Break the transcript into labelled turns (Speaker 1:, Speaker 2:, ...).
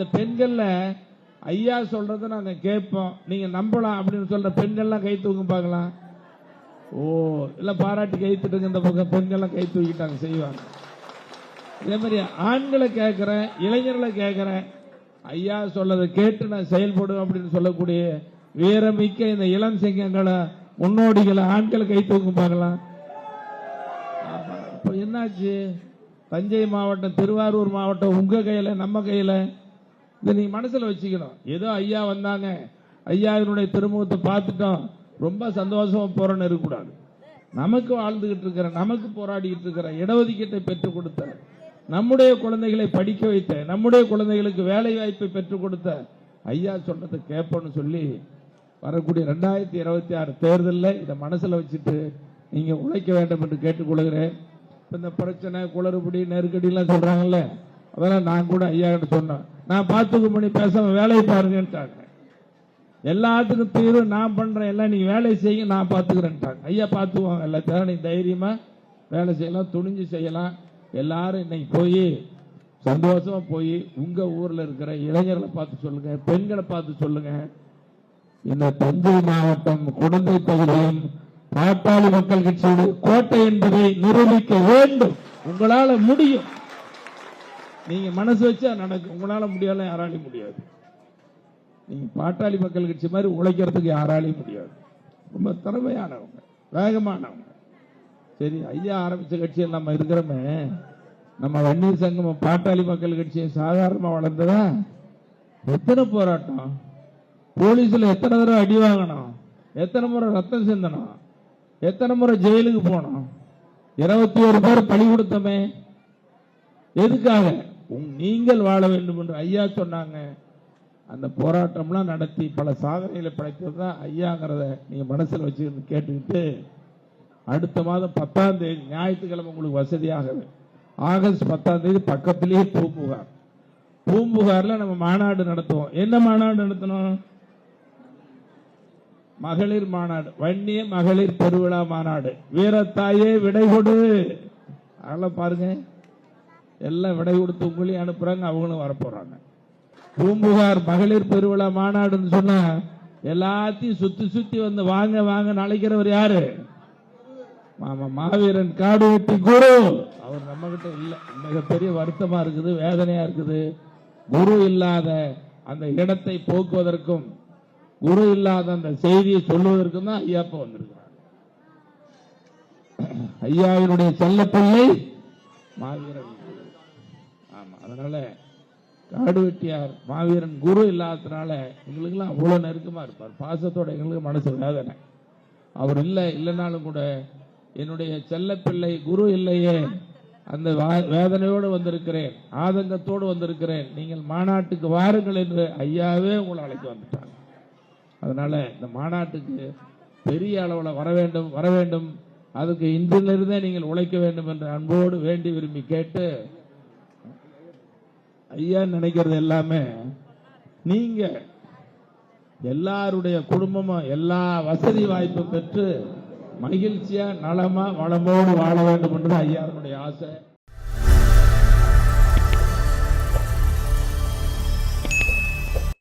Speaker 1: இந்த பெண்கள்ல ஐயா சொல்றத நாங்க கேட்போம். நீங்க நம்பலாம் அப்படின்னு சொல்ற பெண்கள்லாம் கை தூக்கும் பார்க்கலாம் ஓ இல்ல பாராட்டி கை தட்டுங்க இந்த பக்கம் பெண்கள்லாம் கை தூக்கிட்டாங்க செய்வாங்க. இதே மாதிரி ஆண்களை கேட்கிறேன் இளைஞர்களை கேட்கிறேன். ஐயா சொல்லதை கேட்டு நான் செயல்படுவேன் அப்படின்னு சொல்லக்கூடிய வீரமிக்க இந்த இளம் சிங்கங்களை முன்னோடிகளை ஆண்கள் கை தூக்கும் பார்க்கலாம் இப்போ என்னாச்சு? தஞ்சை மாவட்டம் திருவாரூர் மாவட்டம் உங்க கையில நம்ம கையில? இதை நீங்க மனசுல வச்சுக்கணும். ஏதோ ஐயா வந்தாங்க. ஐயாவினுடைய திருமுகத்தை பார்த்துட்டோம். ரொம்ப சந்தோஷமா போறோன்னு இருக்கக்கூடாது. நமக்கு வாழ்ந்துகிட்டு இருக்கிற நமக்கு போராடிக்கிட்டு இருக்கிற இடஒதுக்கீட்டை பெற்றுக் கொடுத்த நம்முடைய குழந்தைகளை படிக்க வைத்த நம்முடைய குழந்தைகளுக்கு வேலை வாய்ப்பை பெற்றுக் கொடுத்த ஐயா சொன்னதை கேட்போன்னு சொல்லி வரக்கூடிய ரெண்டாயிரத்தி இருபத்தி ஆறு தேர்தலில் இதை மனசில் வச்சுட்டு நீங்கள் உழைக்க வேண்டும் என்று கேட்டுக்கொள்கிறேன். இப்போ இந்த பிரச்சனை குளறுபடி நெருக்கடிலாம் சொல்கிறாங்கல்ல அதெல்லாம் நான் கூட ஐயா கிட்ட சொன்னேன். நான் பார்த்துக்க பண்ணி பேசாம வேலையை பாருங்கன்ட்டாங்க. எல்லாத்துக்கும் தீர்வு நான் பண்றேன் எல்லாம் நீங்க வேலை செய்யுங்க நான் பார்த்துக்கிறேன்ட்டாங்க ஐயா பார்த்துவோம் எல்லாத்தையும் நீ தைரியமா வேலை செய்யலாம் துணிஞ்சு செய்யலாம். எல்லாரும் இன்னைக்கு போய் சந்தோஷமா போய் உங்க ஊர்ல இருக்கிற இளைஞர்களை பார்த்து சொல்லுங்க பெண்களை பார்த்து சொல்லுங்க. இந்த தஞ்சை மாவட்டம் குழந்தை பகுதியும் பாட்டாளி மக்கள் கட்சியுடைய கோட்டை என்பதை நிரூபிக்க வேண்டும். உங்களால முடியும். நீங்க மனசு வச்சா நடக்கும். உங்களால முடியல யாராலையும் முடியாது. நீங்க பாட்டாளி மக்கள் கட்சி மாதிரி உழைக்கிறதுக்கு யாராலையும் முடியாது. ரொம்ப திறமையானவங்க வேகமானவங்க. சரி ஐயா ஆரம்பிச்ச கட்சியில் நம்ம இருக்கிறோமே. நம்ம வன்னியர் சங்கமம் பாட்டாளி மக்கள் கட்சியை சாதாரணமாக வளர்ந்ததா? எத்தனை போராட்டம்? போலீஸில் எத்தனை தடவை அடி வாங்கணும்? எத்தனை முறை ரத்தம் சிந்தணும்? எத்தனை முறை ஜெயிலுக்கு போனோம் இருபத்தி ஒரு பேர் பழி கொடுத்தோமே. எதுக்காக? நீங்கள் வாழ வேண்டும் என்று ஐயா சொன்னாங்க. அந்த போராட்டம்லாம் நடத்தி பல சாதனைகளை படைத்தது தான் ஐயாங்கிறத நீங்க மனசுல வச்சுக்கிட்டு கேட்டுக்கிட்டு அடுத்த மாதம் பத்தாம் தேதி ஞாயிற்றுக்கிழமை உங்களுக்கு வசதியாகவே. ஆகஸ்ட் பத்தாம் தேதி பக்கத்திலேயே பூம்புகார். பூம்புகாரில் நம்ம மாநாடு நடத்துவோம். என்ன மாநாடு நடத்தணும்? மகளிர் மாநாடு. வன்னிய மகளிர் பெருவிழா மாநாடு. வீரத்தாயே விடை கொடு. அதெல்லாம் பாருங்க. எல்லாம் விடை கொடுத்து உங்களையும் அனுப்புறாங்க அவங்களும் வரப்போறாங்க. பூம்புகார் மகளிர் பெருவிழா மாநாடுன்னு சொன்னா எல்லாத்தையும் சுத்தி சுத்தி வந்து வாங்க வாங்க அழைக்கிறவர் யாரு? மாமா மாவீரன் காடு வெட்டி குரு. அவர் நம்ம கிட்ட இல்ல. மிகப்பெரிய வருத்தமா இருக்குது வேதனையா இருக்குது. குரு இல்லாத அந்த இடத்தை போக்குவதற்கும் குரு இல்லாத அந்த செய்தியை சொல்லுவதற்கும் தான் ஐயாப்பா வந்திருக்கிறார். ஐயாவினுடைய செல்ல பிள்ளை மாவீரன். குரு. ஆமா. அதனால காடு வெட்டியார் மாவீரன் குரு இல்லாததுனால எங்களுக்கெல்லாம் அவ்வளவு நெருக்கமா இருப்பார். பாசத்தோட எங்களுக்கு மனசு வேதனை. அவர் இல்லை இல்லைனாலும் கூட என்னுடைய செல்லப்பிள்ளை குரு இல்லையே அந்த வேதனையோடு வந்திருக்கிறேன் ஆதங்கத்தோடு வந்திருக்கிறேன். நீங்கள் மாநாட்டுக்கு வாருங்கள் என்று ஐயாவே உங்களை அழைக்க வந்துட்டாங்க. அதனால இந்த மாநாட்டுக்கு பெரிய அளவில் வர வேண்டும் வர வேண்டும். அதுக்கு இன்றிலிருந்தே நீங்கள் உழைக்க வேண்டும் என்று அன்போடு வேண்டி விரும்பி கேட்டு ஐயா நினைக்கிறது எல்லாமே நீங்க. எல்லாருடைய குடும்பமும் எல்லா வசதி வாய்ப்பு பெற்று மகிழ்ச்சியா நலமா வளமோடு வாழ வேண்டும் என்று ஐயாருடைய ஆசை.